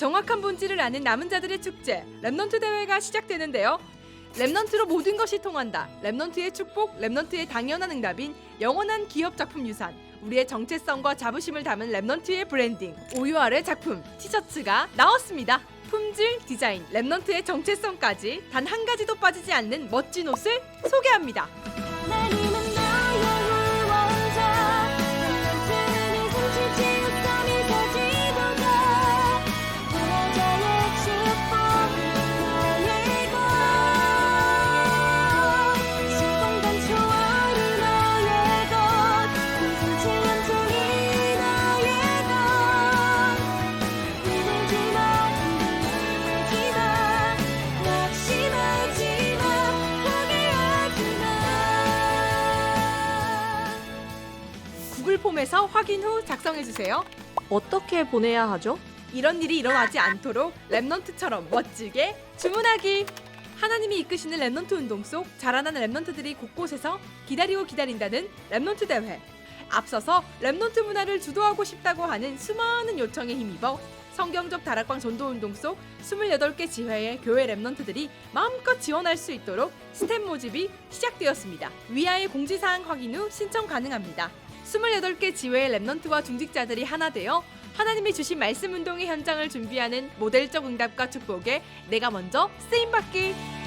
정확한 본질을 아는 남은 자들의 축제 랩넌트 대회가 시작되는데요. 랩넌트로 모든 것이 통한다. 랩넌트의 축복, 랩넌트의 당연한 응답인 영원한 기업 작품 유산. 우리의 정체성과 자부심을 담은 랩넌트의 브랜딩 오유아의 작품 티셔츠가 나왔습니다. 품질, 디자인, 랩넌트의 정체성까지 단 한 가지도 빠지지 않는 멋진 옷을 소개합니다. 구글 폼에서 확인 후 작성해 주세요. 어떻게 보내야 하죠? 이런 일이 일어나지 않도록 랩넌트처럼 멋지게 주문하기. 하나님이 이끄시는 랩넌트 운동 속 자라나는 랩넌트들이 곳곳에서 기다리고 기다린다는 랩넌트 대회. 앞서서 랩넌트 문화를 주도하고 싶다고 하는 수많은 요청에 힘입어 성경적 다락방 전도 운동 속 28개 지회의 교회 랩넌트들이 마음껏 지원할 수 있도록 스텝 모집이 시작되었습니다. 위아래 공지사항 확인 후 신청 가능합니다. 28개 지회의 랩넌트와 중직자들이 하나 되어 하나님이 주신 말씀 운동의 현장을 준비하는 모델적 응답과 축복에 내가 먼저 쓰임받기